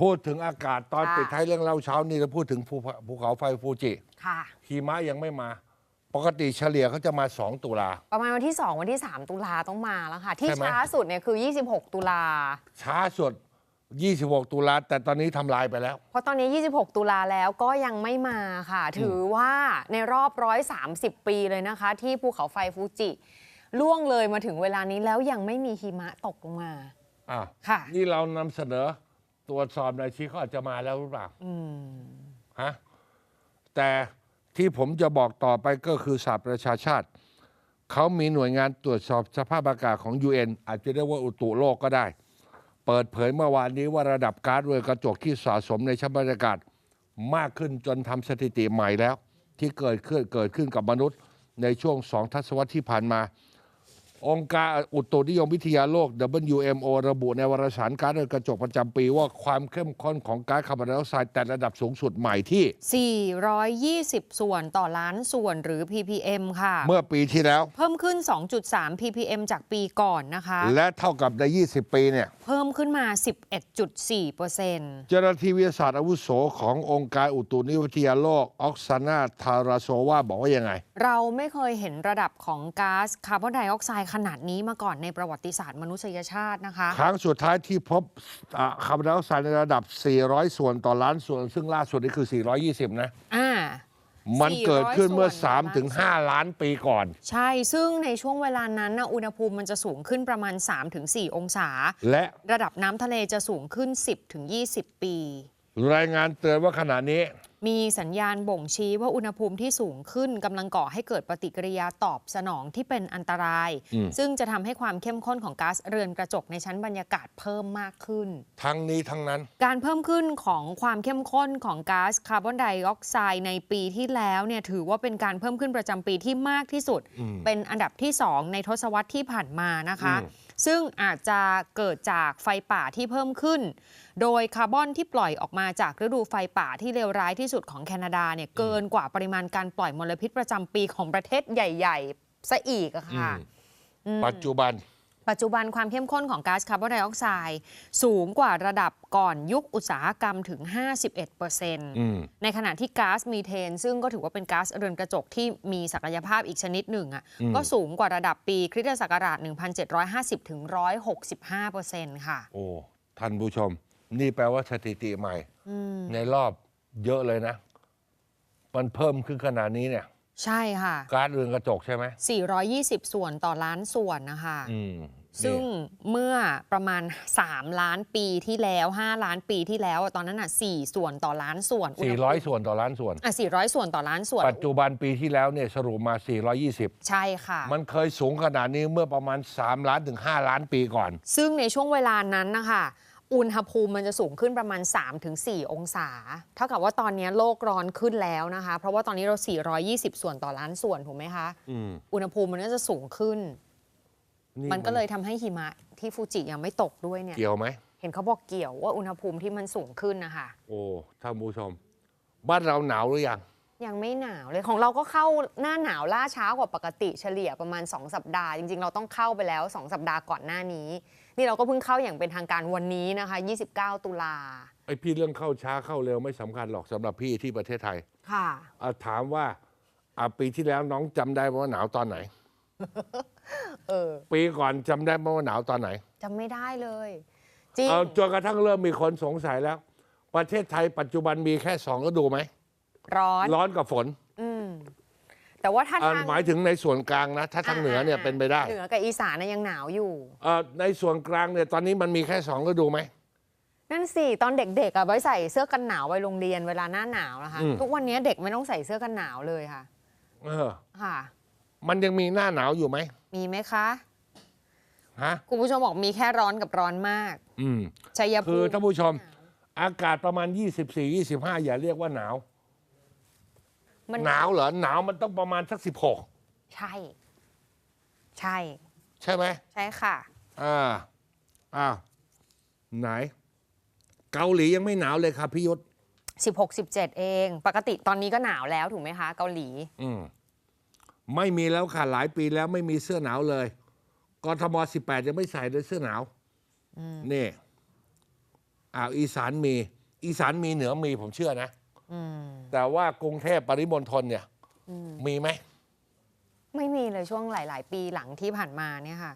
พูดถึงอากาศตอนค่ะ ปิดท้ายเรื่องเล่าเช้านี่เราพูดถึงภูเขาภูเขาไฟฟูจิค่ะ หิมะยังไม่มา ปกติเฉลี่ยเขาจะมา 2 ตุลา ประมาณวันที่ 2 วันที่ 3 ตุลาต้องมาแล้วค่ะ ที่ใช่ไหม ช้าสุดเนี่ยคือ 26 ตุลา ช้าสุด 26 ตุลาแต่ตอนนี้ทำลายไปแล้ว เพราะตอนนี้ 26 ตุลาแล้วก็ยังไม่มาค่ะ ถือว่าในรอบ 130 ปีเลยนะคะ ที่ภูเขาไฟฟูจิ ล่วงเลยมาถึงเวลานี้แล้วยังไม่มีหิมะตกลงมา อะ ค่ะ นี่เรานำเสนอ ตรวจสอบในอยชี้เขาอาจจะมาแล้วหรือเปล่าอืมฮะแต่ที่ผมจะบอกต่อไปก็คือสหประชาชาติ เขามีหน่วยงานตรวจสอบสภาพอากาศของ UN อาจจะเรียกว่าอุตุโลกก็ได้ เปิดเผยเมื่อวานนี้ว่าระดับก๊าซเรือนกระจกที่สะสมในชั้นบรรยากาศมากขึ้นจนทำสถิติใหม่แล้ว ที่เกิดขึ้นเกิดขึ้นกับมนุษย์ในช่วงสองทศวรรษที่ผ่านมา องค์การอุตุนิยมวิทยาโลก WMO ระบุในวารสารก๊าซเรือนกระจกประจำปีว่าความเข้มข้นของก๊าซคาร์บอนไดออกไซด์แต่ระดับสูงสุดใหม่ที่ 420 ส่วนต่อล้านส่วนหรือ ppm ค่ะ เมื่อปีที่แล้ว เพิ่มขึ้น 2.3 ppm จากปีก่อนนะคะ และเท่ากับใน 20 ปีเนี่ย เพิ่มขึ้นมา 11.4เปอร์เซ็นต์เจ้าหน้าที่วิทยาศาสตร์อาวุโสขององค์การอุตุนิยมวิทยาโลกออกซานาทาราโซวาบอกว่ายังไง เราไม่เคยเห็นระดับของก๊าซคาร์บอนไดออกไซด์ขนาดนี้มาก่อนในประวัติศาสตร์มนุษยชาตินะคะ ครั้งสุดท้ายที่พบอะคาร์บอนไดออกไซด์ในระดับ 400 ส่วนต่อล้านส่วน ซึ่งล่าสุดนี่คือ 420 นะอ่ามันเกิดขึ้นเมื่อ400ส่วนต่อล้าน3ถึง 5 ล้านปีก่อน ใช่ ซึ่งในช่วงเวลานั้นนะอุณหภูมิมันจะสูงขึ้นประมาณ3-4องศา และระดับน้ำทะเลจะสูงขึ้น 10-20 ปี รายงานเตือนว่าขณะนี้ มีสัญญาณบ่งชี้ว่าอุณหภูมิที่สูงขึ้นกำลังก่อให้เกิดปฏิกิริยาตอบสนองที่เป็นอันตราย อืม ซึ่งจะทำให้ความเข้มข้นของก๊าซเรือนกระจกในชั้นบรรยากาศเพิ่มมากขึ้น ทั้งนี้ทั้งนั้น การเพิ่มขึ้นของความเข้มข้นของก๊าซคาร์บอนไดออกไซด์ในปีที่แล้วเนี่ยถือว่าเป็นการเพิ่มขึ้นประจำปีที่มากที่สุด อืม เป็นอันดับที่ 2 ในทศวรรษที่ผ่านมานะคะ อืม ซึ่งอาจจะเกิดจากไฟป่าที่เพิ่มขึ้น โดยคาร์บอนที่ปล่อยออกมาจากฤดูไฟป่าที่เลวร้ายที่สุดของแคนาดาเนี่ยเกินกว่าปริมาณการปล่อยมลพิษประจำปีของประเทศใหญ่ ๆซะอีกอะค่ะอืมปัจจุบัน ปัจจุบันความเข้มข้นของก๊าซคาร์บอนไดออกไซด์สูงกว่าระดับก่อนยุคอุตสาหกรรมถึง 51%อืมในขณะที่ก๊าซมีเทน ซึ่งก็ถือว่าเป็นก๊าซเรือนกระจกที่มีศักยภาพอีกชนิดหนึ่งอะอืมก็สูงกว่าระดับปีคริสตศักราช 1750 ถึง 165%ค่ะ โอ้ ท่านผู้ชม นี่แปลว่าสถิติใหม่ ในรอบเยอะเลยนะ มันเพิ่มขึ้นขนาดนี้เนี่ย ใช่ค่ะก๊าซเรือนกระจกใช่ไหม420 ส่วนต่อล้านส่วนนะคะ อืมซึ่งนี่เมื่อประมาณ 3 ล้านปีที่แล้ว 5 ล้านปีที่แล้วอะตอนนั้นอะ4ส่วนต่อล้านส่วนณหภูมิ400ส่วนต่อล้านส่วน อะ400 ส่วนต่อล้านส่วนปัจจุบันปีที่แล้วเนี่ยสรุปมา 420 ใช่ค่ะ มันเคยสูงขนาดนี้เมื่อประมาณ 3 ล้านถึง 5 ล้านปีก่อน ซึ่งในช่วงเวลานั้นนะคะ อุณหภูมิมันจะสูงขึ้นประมาณ 3-4 องศา เท่ากับว่าตอนนี้โลกร้อนขึ้นแล้วนะคะ เพราะว่าตอนนี้เรา 420 ส่วนต่อล้านส่วนถูกไหมคะอืมอุณหภูมิมันก็จะสูงขึ้น มันก็เลยทำให้หิมะที่ฟูจิยังไม่ตกด้วยเนี่ย เกี่ยวไหม เห็นเขาบอกเกี่ยวว่าอุณหภูมิที่มันสูงขึ้นนะคะ โอ้ ท่านผู้ชม บ้านเราหนาวหรือยัง ยังไม่หนาวเลยของเราก็เข้าหน้าหนาวล่าช้ากว่าปกติเฉลี่ยประมาณ 2 สัปดาห์ จริง ๆ เราต้องเข้าไปแล้ว 2 สัปดาห์ก่อนหน้านี้ นี่เราก็เพิ่งเข้าอย่างเป็นทางการวันนี้นะคะ 29 ตุลาไอ้พี่เรื่องเข้าช้าเข้าเร็วไม่สำคัญหรอกสำหรับพี่ที่ประเทศไทย ค่ะอะถามว่าอะปีที่แล้วน้องจำได้ไหมว่าหนาวตอนไหนเออปีก่อนจำได้ไหมว่าหนาวตอนไหนจำไม่ได้เลยจริงเอาจนกระทั่งเริ่มมีคนสงสัยแล้ว ประเทศไทยปัจจุบันมีแค่สองฤดูไหม ร้อนร้อนกับฝนอืมแต่ว่าถ้าอะทางหมายถึงในส่วนกลางนะ ถ้าทางเหนือเนี่ยเป็นไปได้เหนือกับอีสานนะยังหนาวอยู่ เอ่อในส่วนกลางเนี่ยตอนนี้มันมีแค่สองฤดูไหม นั่นสิ ตอนเด็กๆอะไว้ใส่เสื้อกันหนาวไปโรงเรียนเวลาหน้าหนาวนะคะ อืม ทุกวันนี้เด็กไม่ต้องใส่เสื้อกันหนาวเลยค่ะ เออ ค่ะ มันยังมีหน้าหนาวอยู่ไหมมีไหมคะ ฮะคุณผู้ชมบอกมีแค่ร้อนกับร้อนมากอืมชัยภูคือมิท่านผู้ชม อากาศประมาณ 24 25 อย่าเรียกว่าหนาว มันหนาวเหรอหนาวมันต้องประมาณสัก16ใช่ ใช่ ใช่ไหมใช่ค่ะ อ่าอ้าวไหน เกาหลียังไม่หนาวเลยครับพี่ยุทธ16 17เอง ปกติตอนนี้ก็หนาวแล้วถูกไหมคะ เกาหลี อืมไม่มีแล้วค่ะหลายปีแล้วไม่มีเสื้อหนาวเลยกทม18ยังไม่ใส่เลยเสื้อหนาวนี่อ่าวอีสานมี อีสานมีเหนือมีผมเชื่อนะอืม แต่ว่ากรุงเทพปริมณฑลเนี่ยอืมมีไหมไม่มีเลยช่วงหลาย ๆ ปีหลังที่ผ่านมาเนี่ยค่ะ